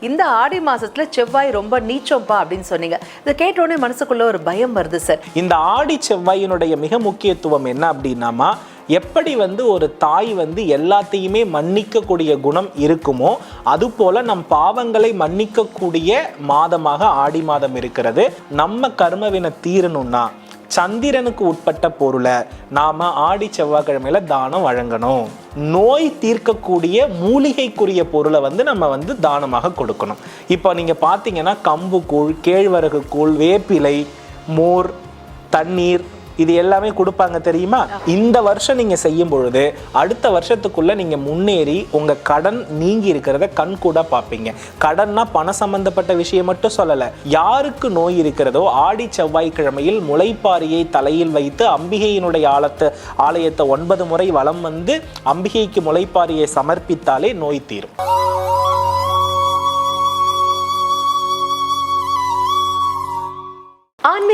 இந்த ஆடி மாசத்துல செவ்வாய் ரொம்ப நீச்சம்பா அப்படின்னு சொன்னீங்க. இதை கேட்டோடனே மனசுக்குள்ள ஒரு பயம் வருது சார். இந்த ஆடி செவ்வாயினுடைய மிக முக்கியத்துவம் என்ன அப்படின்னாமா எப்படி வந்து ஒரு தாய் வந்து எல்லாத்தையுமே மன்னிக்கக்கூடிய குணம் இருக்குமோ அதுபோல நம் பாவங்களை மன்னிக்கக்கூடிய மாதமாக ஆடி மாதம் இருக்கிறது. நம்ம கர்மவினை தீரணும்னா சந்திரனுக்கு உட்பட்ட பொருளை நாம் ஆடி செவ்வாய்க்கிழமையில தானம் வழங்கணும். நோய் தீர்க்கக்கூடிய மூலிகைக்குரிய பொருளை வந்து நம்ம வந்து தானமாக கொடுக்கணும். இப்போ நீங்கள் பார்த்தீங்கன்னா கம்பு கூழ் கேழ்வரகு கூழ் வேப்பிலை மோர் தண்ணீர் இது எல்லாமே கொடுப்பாங்க தெரியுமா? இந்த வருஷம் நீங்க செய்யும் பொழுது அடுத்த வருஷத்துக்குள்ள நீங்க முன்னேறி உங்க கடன் நீங்கி இருக்கிறத கண் கூட பார்ப்பீங்க. கடன்னா பண சம்பந்தப்பட்ட விஷயம் மட்டும் சொல்லல. யாருக்கு நோய் இருக்கிறதோ ஆடி செவ்வாய்க்கிழமையில் முளைப்பாரியை தலையில் வைத்து அம்பிகையினுடைய ஆலத்தை ஆலயத்தை ஒன்பது முறை வலம் வந்து அம்பிகைக்கு முளைப்பாரியை சமர்ப்பித்தாலே நோய் தீரும்.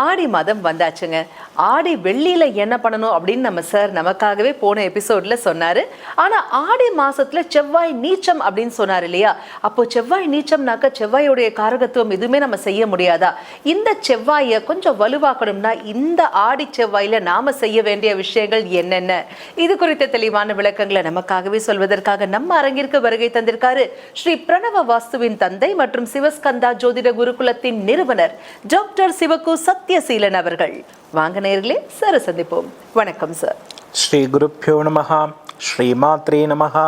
ஆடி மாதம் வந்தாச்சுங்க. ஆடி வெள்ளியில் என்ன பண்ணணும் அப்படின்னு நம்ம சார் நமக்காகவே போன எபிசோடில் சொன்னார். ஆனால் ஆடி மாதத்தில் செவ்வாய் நீச்சம் அப்படின்னு சொன்னார் இல்லையா? அப்போ செவ்வாய் நீச்சம்னாக்க செவ்வாயோடைய காரகத்துவம் எதுவுமே நம்ம செய்ய முடியாதா? இந்த செவ்வாயை கொஞ்சம் வலுவாக்கணும்னா இந்த ஆடி செவ்வாயில் நாம் செய்ய வேண்டிய விஷயங்கள் என்னென்ன? இது குறித்த தெளிவான விளக்கங்களை நமக்காகவே சொல்வதற்காக நம்ம அரங்கிற்கு வருகை தந்திருக்காரு ஸ்ரீ பிரணவ வாஸ்துவின் தந்தை மற்றும் சிவஸ்கந்தா ஜோதிட குருகுலத்தின் நிறுவனர் டாக்டர் சிவகு சத்யசீலன் அவர்கள். வாங்க நேர்களே சார் சந்திப்போம். வணக்கம் சார். ஸ்ரீ குருப்பியோ நமகா ஸ்ரீ மாத்ரே நமகா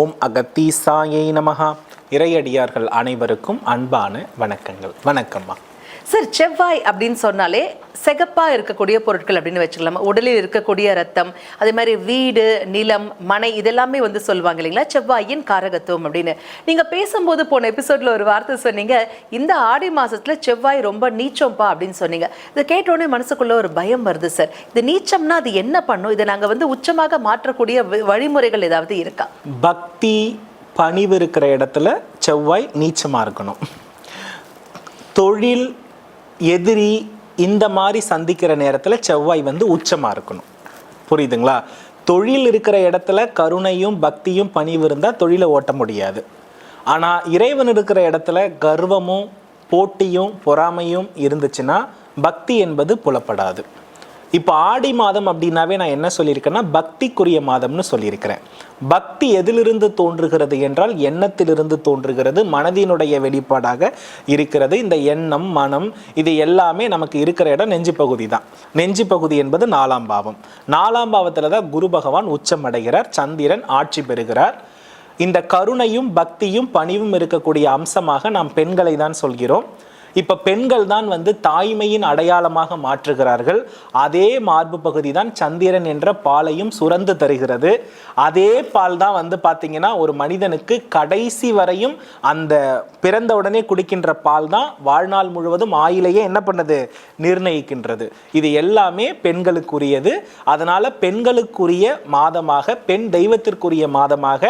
ஓம் அகத்தீசாயை நமகா இறையடியார்கள் அனைவருக்கும் அன்பான வணக்கங்கள். வணக்கம்மா சார் செவ்வாய் அப்படின்னு சொன்னாலே செகப்பாக இருக்கக்கூடிய பொருட்கள் அப்படின்னு வச்சுக்கலாம். உடலில் இருக்கக்கூடிய ரத்தம் அதே மாதிரி வீடு நிலம் மனை இதெல்லாமே வந்து சொல்லுவாங்க இல்லைங்களா? செவ்வாயின் காரகத்துவம் அப்படின்னு. நீங்கள் பேசும்போது போன எபிசோடில் ஒரு வார்த்தை சொன்னீங்க. இந்த ஆடி மாதத்தில் செவ்வாய் ரொம்ப நீச்சம்ப்பா அப்படின்னு சொன்னீங்க. இதை கேட்டோடனே மனசுக்குள்ள ஒரு பயம் வருது சார். இது நீச்சம்னா அது என்ன பண்ணும்? இதை நாங்கள் வந்து உச்சமாக மாற்றக்கூடிய வ- வழிமுறைகள் ஏதாவது இருக்கா? பக்தி பணிவு இருக்கிற இடத்துல செவ்வாய் நீச்சமாக இருக்கணும். தொழில் எதிரி இந்த மாதிரி சந்திக்கிற நேரத்தில் செவ்வாய் வந்து உச்சமாக இருக்கணும். புரியுதுங்களா? தொழில் இருக்கிற இடத்துல கருணையும் பக்தியும் பணிவு இருந்தால் தொழிலை ஓட்ட முடியாது. ஆனால் இறைவன் இருக்கிற இடத்துல கர்வமும் போட்டியும் பொறாமையும் இருந்துச்சுன்னா பக்தி என்பது புலப்படாது. இப்போ ஆடி மாதம் அப்படின்னாவே நான் என்ன சொல்லியிருக்கேன்னா பக்திக்குரிய மாதம்னு சொல்லியிருக்கிறேன். பக்தி எதிலிருந்து தோன்றுகிறது என்றால் எண்ணத்திலிருந்து தோன்றுகிறது மனதினுடைய வெளிப்பாடாக இருக்கிறது. இந்த எண்ணம் மனம் இது எல்லாமே நமக்கு இருக்கிற இடம் நெஞ்சு பகுதி தான். நெஞ்சு பகுதி என்பது நாலாம் பாவம். நாலாம் பாவத்தில் தான் குரு பகவான் உச்சம் அடைகிறார் சந்திரன் ஆட்சி பெறுகிறார். இந்த கருணையும் பக்தியும் பணிவும் இருக்கக்கூடிய அம்சமாக நாம் பெண்களை தான் சொல்கிறோம். இப்ப பெண்கள் தான் வந்து தாய்மையின் அடையாளமாக மாற்றுகிறார்கள். அதே மார்பு பகுதி தான் சந்திரன் என்ற பாலையும் சுரந்து தருகிறது. அதே பால் தான் வந்து பாத்தீங்கன்னா ஒரு மனிதனுக்கு கடைசி வரையும் அந்த பிறந்த உடனே குடிக்கின்ற பால் தான் வாழ்நாள் முழுவதும் ஆயிலையே என்ன பண்ணுது? நிர்ணயிக்கின்றது. இது எல்லாமே பெண்களுக்குரியது. அதனால பெண்களுக்குரிய மாதமாக பெண் தெய்வத்திற்குரிய மாதமாக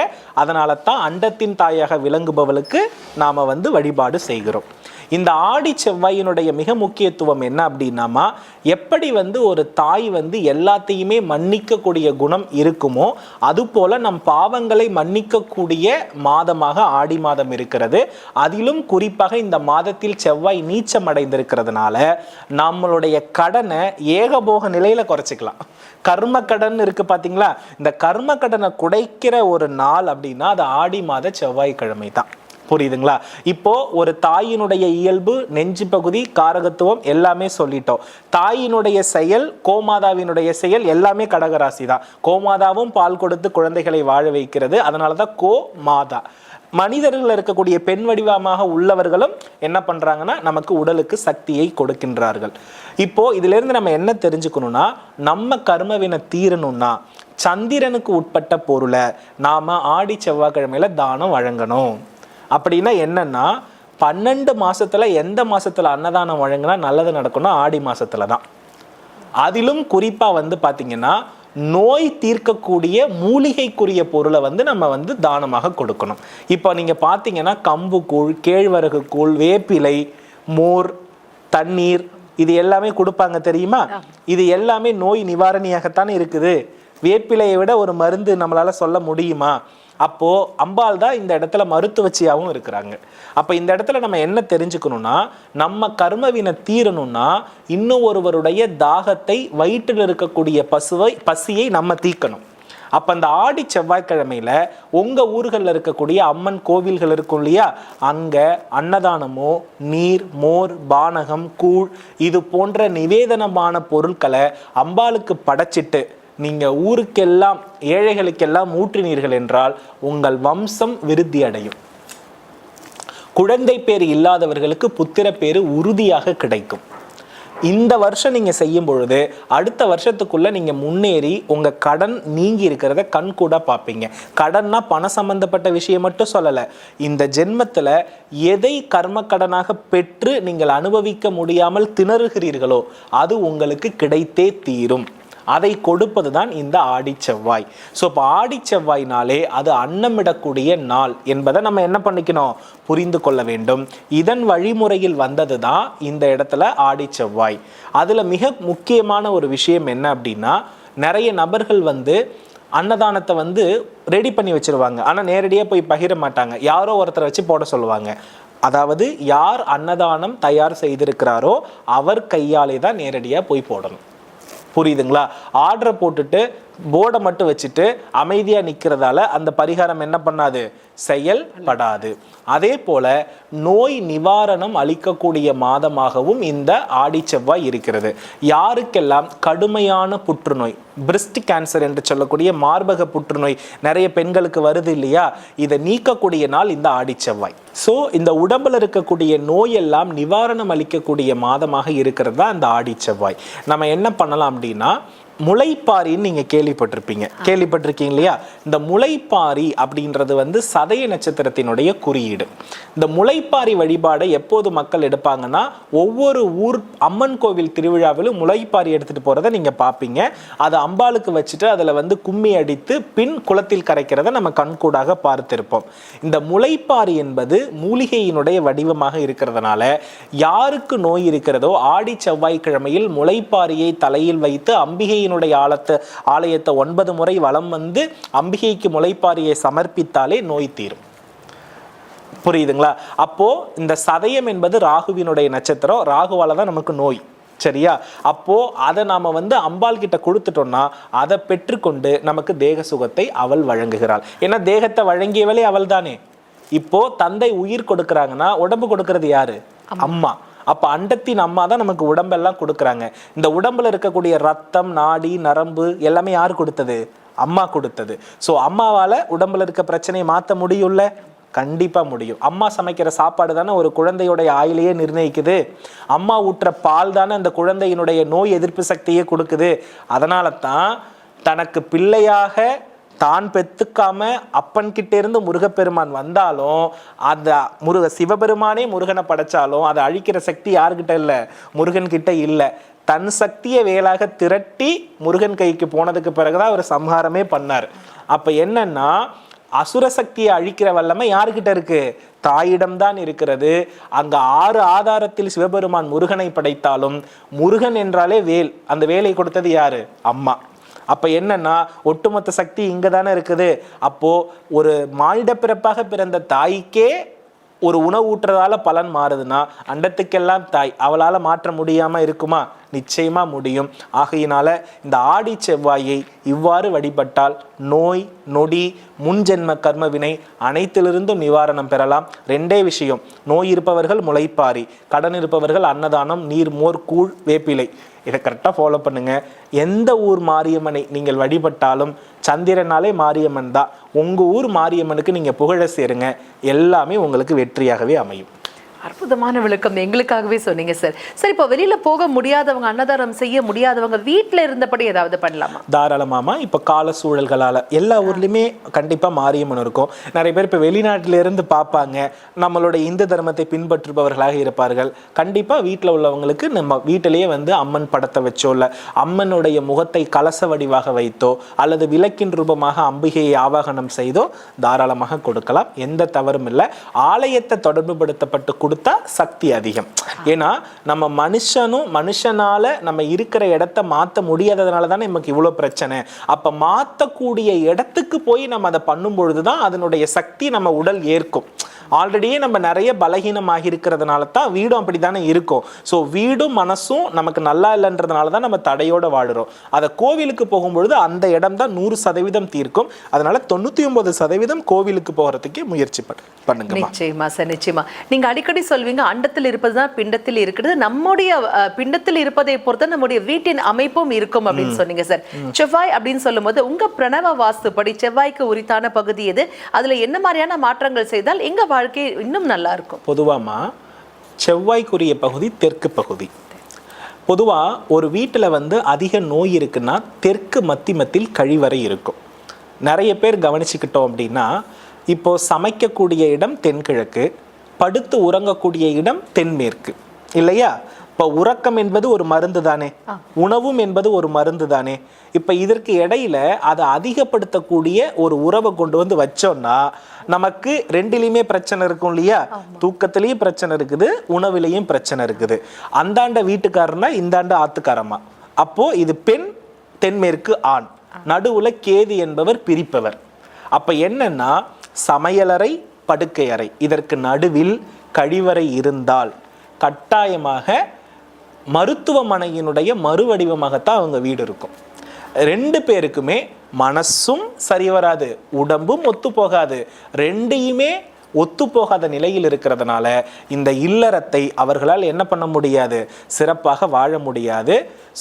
அதனால தான் அண்டத்தின் தாயாக விளங்குபவளுக்கு நாம வந்து வழிபாடு செய்கிறோம். இந்த ஆடி செவ்வாயினுடைய மிக முக்கியத்துவம் என்ன அப்படின்னாமா எப்படி வந்து ஒரு தாய் வந்து எல்லாத்தையுமே மன்னிக்கக்கூடிய குணம் இருக்குமோ அதுபோல நம் பாவங்களை மன்னிக்கக்கூடிய மாதமாக ஆடி மாதம் இருக்கிறது. அதிலும் குறிப்பாக இந்த மாதத்தில் செவ்வாய் நீச்சம் அடைந்திருக்கிறதுனால நம்மளுடைய கடனை ஏகபோக நிலையில குறைச்சிக்கலாம். கர்ம கடன் இருக்கு பாத்தீங்களா? இந்த கர்ம கடனை குடைக்கிற ஒரு நாள் அப்படின்னா அது ஆடி மாத செவ்வாய்க்கிழமை தான் புரியுதுங்களா? இப்போ ஒரு தாயினுடைய இயல்பு நெஞ்சு பகுதி காரகத்துவம் எல்லாமே சொல்லிட்டோம். தாயினுடைய செயல் கோமாதாவினுடைய செயல் எல்லாமே கடகராசி தான் கோமாதாவும் பால் கொடுத்து குழந்தைகளை வாழ வைக்கிறது. அதனால தான் கோ மாதா மனிதர்கள் இருக்கக்கூடிய பெண் வடிவமாக உள்ளவர்களும் என்ன பண்ணுறாங்கன்னா நமக்கு உடலுக்கு சக்தியை கொடுக்கின்றார்கள். இப்போ இதிலிருந்து நம்ம என்ன தெரிஞ்சுக்கணும்னா நம்ம கர்மவினை தீரணும்னா சந்திரனுக்கு உட்பட்ட பொருளை நாம ஆடி செவ்வாய்க்கிழமையில தானம் வழங்கணும். அப்படின்னா என்னன்னா பன்னெண்டு மாசத்துல எந்த மாசத்துல அன்னதானம் வழங்கினா நல்லது நடக்கும்னா ஆடி மாசத்துல தான். அதிலும் குறிப்பா வந்து பாத்தீங்கன்னா நோய் தீர்க்கக்கூடிய மூலிகைக்குரிய பொருளை வந்து நம்ம வந்து தானமாக கொடுக்கணும். இப்போ நீங்க பார்த்தீங்கன்னா கம்பு கூழ் கேழ்வரகு கூழ் வேப்பிலை மோர் தண்ணீர் இது எல்லாமே கொடுப்பாங்க தெரியுமா? இது எல்லாமே நோய் நிவாரணியாகத்தானே இருக்குது. வேப்பிலையை விட ஒரு மருந்து நம்மளால சொல்ல முடியுமா? அப்போது அம்பாள் தான் இந்த இடத்துல மருத்துவச்சியாகவும் இருக்கிறாங்க. அப்போ இந்த இடத்துல நம்ம என்ன தெரிஞ்சுக்கணும்னா நம்ம கர்மவினை தீரணும்னா இன்னும் ஒருவருடைய தாகத்தை வயிற்றில் இருக்கக்கூடிய பசுவை பசியை நம்ம தீக்கணும் அப்போ அந்த ஆடி செவ்வாய்க்கிழமையில் உங்கள் ஊர்களில் இருக்கக்கூடிய அம்மன் கோவில்கள் இருக்கும் இல்லையா? அங்கே அன்னதானமோ நீர் மோர் பானகம் கூழ் இது போன்ற நிவேதனமான பொருட்களை அம்பாளுக்கு படைச்சிட்டு நீங்கள் ஊருக்கெல்லாம் ஏழைகளுக்கெல்லாம் ஊற்றினீர்கள் என்றால் உங்கள் வம்சம் விருத்தி அடையும் குழந்தை பேர் இல்லாதவர்களுக்கு புத்திர பேர் உறுதியாக கிடைக்கும். இந்த வருஷம் நீங்கள் செய்யும் பொழுது அடுத்த வருஷத்துக்குள்ளே நீங்கள் முன்னேறி உங்கள் கடன் நீங்கி இருக்கிறத கண் கூட பார்ப்பீங்க. கடன்னா பணம் சம்பந்தப்பட்ட விஷயம் மட்டும் சொல்லலை. இந்த ஜென்மத்தில் எதை கர்ம கடனாக பெற்று நீங்கள் அனுபவிக்க முடியாமல் திணறுகிறீர்களோ அது உங்களுக்கு கிடைத்தே தீரும். அதை கொடுப்பது தான் இந்த ஆடி செவ்வாய் ஸோ இப்போ ஆடி செவ்வாய்னாலே அது அன்னமிடக்கூடிய நாள் என்பதை நம்ம என்ன பண்ணிக்கணும்? புரிந்து கொள்ள வேண்டும். இதன் வழிமுறையில் வந்தது தான் இந்த இடத்துல ஆடி செவ்வாய் அதில் மிக முக்கியமான ஒரு விஷயம் என்ன அப்படின்னா நிறைய நபர்கள் வந்து அன்னதானத்தை வந்து ரெடி பண்ணி வச்சுருவாங்க. ஆனால் நேரடியாக போய் பகிர மாட்டாங்க. யாரோ ஒருத்தரை வச்சு போட சொல்லுவாங்க. அதாவது யார் அன்னதானம் தயார் செய்திருக்கிறாரோ அவர் கையாலே தான் நேரடியாக போய் போடணும். புரியுதுங்களா? ஆர்டரை போட்டுட்டு போர்டை மட்டும் வச்சுட்டு அமைதியாக நிற்கிறதால அந்த பரிகாரம் என்ன பண்ணாது? செயல்படாது. அதே போல நோய் நிவாரணம் அளிக்கக்கூடிய மாதமாகவும் இந்த ஆடி செவ்வாய் இருக்கிறது. யாருக்கெல்லாம் கடுமையான புற்றுநோய் பிரிஸ்ட் கேன்சர் என்று சொல்லக்கூடிய மார்பக புற்றுநோய் நிறைய பெண்களுக்கு வருது இல்லையா? இதை நீக்கக்கூடிய நாள் இந்த ஆடி செவ்வாய். ஸோ இந்த உடம்புல இருக்கக்கூடிய நோயெல்லாம் நிவாரணம் அளிக்கக்கூடிய மாதமாக இருக்கிறது தான் இந்த ஆடி செவ்வாய். நம்ம என்ன பண்ணலாம் அப்படின்னா முளைப்பாரின்னு நீங்க கேள்விப்பட்டிருப்பீங்க. கேள்விப்பட்டிருக்கீங்க இல்லையா இந்த முளைப்பாரி அப்படின்றது வந்து சதய நட்சத்திரத்தினுடைய குறியீடு. இந்த முளைப்பாரி வழிபாடை எப்போது மக்கள் எடுப்பாங்கன்னா ஒவ்வொரு ஊர் அம்மன் கோவில் திருவிழாவிலும் முளைப்பாரி எடுத்துட்டு போறதை நீங்க பார்ப்பீங்க அதை அம்பாளுக்கு வச்சுட்டு அதுல வந்து கும்மி அடித்து பின் குளத்தில் கரைக்கிறத நம்ம கண்கூடாக பார்த்திருப்போம். இந்த முளைப்பாரி என்பது மூலிகையினுடைய வடிவமாக இருக்கிறதுனால யாருக்கு நோய் இருக்கிறதோ ஆடி செவ்வாய்க்கிழமையில் முளைப்பாரியை தலையில் வைத்து அம்பிகையினுடைய ஆலத்தை ஆலயத்தை ஒன்பது முறை வலம் வந்து அம்பிகைக்கு முளைப்பாரியை சமர்ப்பித்தாலே நோய் தீரும். புரியுதுங்களா? அப்போ இந்த சதயம் என்பது ராகுவினுடைய நட்சத்திரம். ராகுவால தான் நமக்கு நோய். சரியா? அப்போ அதை நாம வந்து அம்பாள் கிட்ட கொடுத்துட்டோம்னா அதை பெற்றுக்கொண்டு நமக்கு தேக சுகத்தை அவள் வழங்குகிறாள். ஏன்னா தேகத்தை வழங்கியவளே அவள் தானே இப்போ தந்தை உயிர் கொடுக்கறாங்கன்னா உடம்பு கொடுக்கறது யாரு? அம்மா. அப்போ அண்டத்தின் அம்மா தான் நமக்கு உடம்பெல்லாம் கொடுக்குறாங்க. இந்த உடம்புல இருக்கக்கூடிய ரத்தம் நாடி நரம்பு எல்லாமே யார் கொடுத்தது? அம்மா கொடுத்தது. ஸோ அம்மாவால் உடம்புல இருக்க பிரச்சனையை மாற்ற முடியும்ல? கண்டிப்பாக முடியும். அம்மா சமைக்கிற சாப்பாடு தானே ஒரு குழந்தையுடைய ஆயிலையே நிர்ணயிக்குது. அம்மா ஊட்டுற பால் தானே அந்த குழந்தையினுடைய நோய் எதிர்ப்பு சக்தியே கொடுக்குது. அதனால தான் தனக்கு பிள்ளையாக தான் பெத்துக்காம அப்பன் இருந்து முருகப்பெருமான் வந்தாலும் அந்த முருக சிவபெருமானே முருகனை படைச்சாலும் அதை அழிக்கிற சக்தி யாருக்கிட்ட இல்லை? முருகன் கிட்ட இல்லை. தன் சக்தியை வேலாக திரட்டி முருகன் கைக்கு போனதுக்கு பிறகுதான் அவர் சம்ஹாரமே பண்ணார். அப்போ என்னன்னா அசுர சக்தியை அழிக்கிற வல்லமை யாருக்கிட்ட இருக்கு? தாயிடம்தான் இருக்கிறது. அங்க ஆறு ஆதாரத்தில் சிவபெருமான் முருகனை படைத்தாலும் முருகன் என்றாலே வேல். அந்த வேலை கொடுத்தது யாரு? அம்மா. அப்போ என்னன்னா ஒட்டுமொத்த சக்தி இங்கே தானே இருக்குது. அப்போது ஒரு மானிட பிறப்பாக பிறந்த தாய்க்கே ஒரு உணவு ஊட்டுறதால பலன் மாறுதுன்னா அண்டத்துக்கெல்லாம் தாய் அவளால் மாற்ற முடியாமல் இருக்குமா? நிச்சயமாக முடியும். ஆகையினால இந்த ஆடி செவ்வாயை இவ்வாறு வழிபட்டால் நோய் நொடி முன்ஜென்ம கர்மவினை அனைத்திலிருந்தும் நிவாரணம் பெறலாம். ரெண்டே விஷயம். நோய் இருப்பவர்கள் முளைப்பாரி. கடன் இருப்பவர்கள் அன்னதானம் நீர் மோர் கூழ் வேப்பிலை. இதை கரெக்டாக ஃபாலோ பண்ணுங்க. எந்த ஊர் மாரியம்மனை நீங்கள் வழிபட்டாலும் சந்திரனாலே மாரியம்மன் தான். உங்கள் ஊர் மாரியம்மனுக்கு நீங்கள் புகழ சேருங்க. எல்லாமே உங்களுக்கு வெற்றியாகவே அமையும். அற்புதமான விளக்கம் எங்களுக்காகவே சொன்னீங்க சார் சார் இப்போ வெளியில போக முடியாதவங்க அன்னதானம் செய்ய முடியாதவங்க வீட்டில் இருந்தபடி ஏதாவது பண்ணலாமா? தாராளமாமா இப்போ கால சூழல்களால் எல்லா ஊர்லேயுமே கண்டிப்பாக மாரியம்மன் இருக்கும். நிறைய பேர் இப்போ வெளிநாட்டில இருந்து பார்ப்பாங்க. நம்மளோட இந்து தர்மத்தை பின்பற்றுபவர்களாக இருப்பார்கள். கண்டிப்பாக வீட்டில் உள்ளவங்களுக்கு நம்ம வீட்டிலேயே வந்து அம்மன் படத்தை வச்சோ இல்லை அம்மனுடைய முகத்தை கலச வடிவாக வைத்தோ அல்லது விளக்கின் ரூபமாக அம்பிகையை ஆவாகனம் செய்தோ தாராளமாக கொடுக்கலாம். எந்த தவறும் இல்லை. ஆலயத்தை தொடர்புபடுத்தப்பட்டு கொடுத்தா சக்தி அதிகம். ஏன்னா நம்ம மனுஷனும் மனுஷனால நம்ம இருக்கிற இடத்த மாற்ற முடியாததுனால தானே நமக்கு இவ்வளோ பிரச்சனை. அப்போ மாற்றக்கூடிய இடத்துக்கு போய் நம்ம அதை பண்ணும் பொழுது தான் அதனுடைய சக்தி நம்ம உடல் ஏற்கும். ஆல்ரெடியே நம்ம நிறைய பலகீனமாகி இருக்கிறதுனால தான் வீடும் அப்படி தானே இருக்கும். ஸோ வீடும் மனசும் நமக்கு நல்லா இல்லைன்றதுனால தான் நம்ம தடையோட வாழுறோம். அதை கோவிலுக்கு போகும்பொழுது அந்த இடம் தான் நூறு சதவீதம் தீர்க்கும். அதனால தொண்ணூற்றி ஒன்பது சதவீதம் கோவிலுக்கு போகிறதுக்கே முயற்சி பண்ணு- பண்ணுங்கம்மா. நிச்சயமா சார் நிச்சயமா. நீங்க அடிக்கடி சொல்வீங்க அண்டத்தில் இருப்பதுதான் பிண்டத்தில் இருக்கிறது. நம்முடைய பிண்டத்தில் இருப்பதை பொறுத்து நம்முடைய வீட்டின் அமைப்பும் இருக்கும் அப்படின்னு சொன்னீங்க சார். செவ்வாய் அப்படின்னு சொல்லும்போது உங்க பிரணவ வாஸ்துப்படி செவ்வாய்க்கு உரித்தான பகுதி எது? அதுல என்ன மாதிரியான மாற்றங்கள் செய்தால் எங்க வாழ்க்கை இன்னும் நல்லா இருக்கும் பொதுவாமா செவ்வாய்க்குரிய பகுதி தெற்கு பகுதி. பொதுவா ஒரு வீட்டில் வந்து அதிக நோய் இருக்குன்னா தெற்கு மத்திமத்தில் கழிவறை இருக்கும். நிறைய பேர் கவனிச்சுக்கிட்டோம் அப்படின்னா இப்போ சமைக்கக்கூடிய இடம் தென்கிழக்கு படுத்து உறங்கக்கூடிய இடம் தென்மேற்கு. இல்லையா? இப்போ உறக்கம் என்பது ஒரு மருந்து தானே? உணவும் என்பது ஒரு மருந்து தானே? இப்போ இதற்கு இடையில அதை அதிகப்படுத்தக்கூடிய ஒரு உறவை கொண்டு வந்து வச்சோம்னா நமக்கு ரெண்டிலையுமே பிரச்சனை இருக்கும் இல்லையா? தூக்கத்திலையும் பிரச்சனை இருக்குது உணவிலையும் பிரச்சனை இருக்குது. அந்தாண்ட வீட்டுக்காரனா இந்தாண்ட ஆத்துக்காரமா அப்போ இது பெண் தென்மேற்கு ஆண். நடுவுல கேது என்பவர் பிரிப்பவர். அப்ப என்னன்னா சமையலறை படுக்கை அறை இதற்கு நடுவில் கழிவறை இருந்தால் கட்டாயமாக மருத்துவமனையினுடைய மறுவடிவமாகத்தான் அவங்க வீடு இருக்கும். ரெண்டு பேருக்குமே மனசும் சரி வராது உடம்பும் ஒத்து போகாது. ரெண்டையுமே ஒத்து போகாத நிலையில் இருக்கிறதுனால இந்த இல்லறத்தை அவர்களால் என்ன பண்ண முடியாது? சிறப்பாக வாழ முடியாது.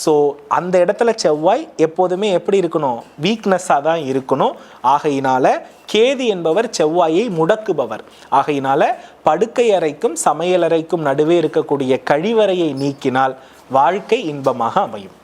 ஸோ அந்த இடத்துல செவ்வாய் எப்போதுமே எப்படி இருக்கணும்? வீக்னஸாக தான் இருக்கணும். ஆகையினால கேது என்பவர் செவ்வாயை முடக்குபவர். ஆகையினால படுக்கை அறைக்கும் சமையலறைக்கும் நடுவே இருக்கக்கூடிய கழிவறையை நீக்கினால் வாழ்க்கை இன்பமாக அமையும்.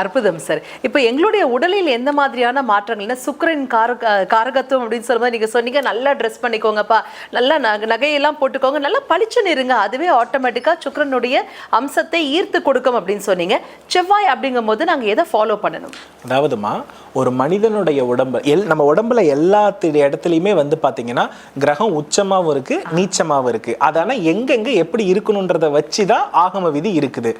அற்புதம் சார் இப்போ எங்களுடைய உடலில் எந்த மாதிரியான மாற்றங்கள்னா சுக்கிரன் காரக காரகத்துவம் அப்படின்னு சொல்லும்போது நீங்கள் சொன்னீங்க நல்லா ட்ரெஸ் பண்ணிக்கோங்கப்பா. நல்லா நக நகையெல்லாம் போட்டுக்கோங்க நல்லா பளிச்சுன்னு இருங்க அதுவே ஆட்டோமேட்டிக்காக சுக்கரனுடைய அம்சத்தை ஈர்த்து கொடுக்கும் அப்படின்னு சொன்னீங்க. செவ்வாய் அப்படிங்கும் போது நாங்கள் எதை ஃபாலோ பண்ணணும்? அதாவதுமா ஒரு மனிதனுடைய உடம்பு எல் நம்ம உடம்புல எல்லா இடத்துலையுமே வந்து பார்த்தீங்கன்னா கிரகம் உச்சமாகவும் இருக்குது நீச்சமாகவும் இருக்குது அதனால் எங்கெங்க எப்படி இருக்கணுன்றதை வச்சு தான் ஆகம விதி இருக்குது.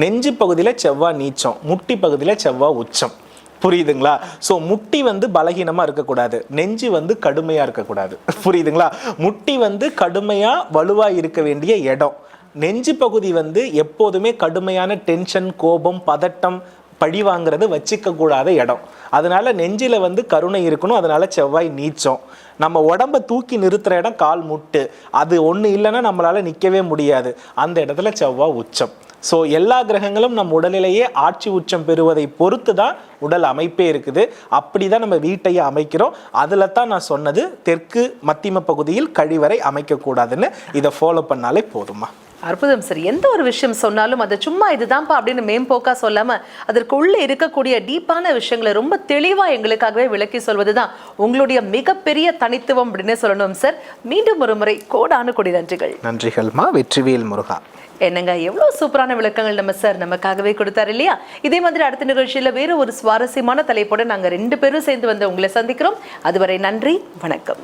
நெஞ்சு பகுதியில் செவ்வாய் நீச்சம் முட்டி பகுதியில் செவ்வாய் உச்சம். புரியுதுங்களா? ஸோ முட்டி வந்து பலகீனமாக இருக்கக்கூடாது. நெஞ்சு வந்து கடுமையாக இருக்கக்கூடாது. புரியுதுங்களா? முட்டி வந்து கடுமையாக வலுவாக இருக்க வேண்டிய இடம். நெஞ்சு பகுதி வந்து எப்போதுமே கடுமையான டென்ஷன் கோபம் பதட்டம் பழி வாங்குறது வச்சுக்கக்கூடாத இடம். அதனால நெஞ்சில் வந்து கருணை இருக்கணும் அதனால செவ்வாய் நீச்சம். நம்ம உடம்ப தூக்கி நிறுத்துற இடம் கால் முட்டு. அது ஒன்று இல்லைன்னா நம்மளால் நிற்கவே முடியாது. அந்த இடத்துல செவ்வாய் உச்சம். ஸோ எல்லா கிரகங்களும் நம் உடலிலேயே ஆட்சி உச்சம் பெறுவதை பொறுத்து தான் உடல் அமைப்பே இருக்குது. அப்படி தான் நம்ம வீட்டையே அமைக்கிறோம். அதில் தான் நான் சொன்னது தெற்கு மத்திம பகுதியில் கழிவறை அமைக்கக்கூடாதுன்னு. இதை ஃபாலோ பண்ணாலே போதுமா அற்புதம் சார். எந்த ஒரு விஷயம் சொன்னாலும் அதை சும்மா இதுதான்ப்பா அப்படின்னு மேம்போக்கா சொல்லாம அதற்கு உள்ள இருக்கக்கூடிய டீப்பான விஷயங்களை ரொம்ப தெளிவா எங்களுக்காகவே விளக்கி சொல்வதுதான் உங்களுடைய மிகப்பெரிய தனித்துவம் அப்படின்னு சொல்லணும் சார். மீண்டும் ஒரு முறை கோடானு கொடி நன்றிகள். நன்றிகள்மா வெற்றிவேல் முருகா. என்னங்க எவ்வளவு சூப்பரான விளக்கங்கள் நம்ம சார் நமக்காகவே கொடுத்தாரு இல்லையா? இதே மாதிரி அடுத்த நிகழ்ச்சியில வேற ஒரு சுவாரஸ்யமான தலைப்போட நாங்க ரெண்டு பேரும் சேர்ந்து வந்து உங்களை சந்திக்கிறோம். அதுவரை நன்றி வணக்கம்.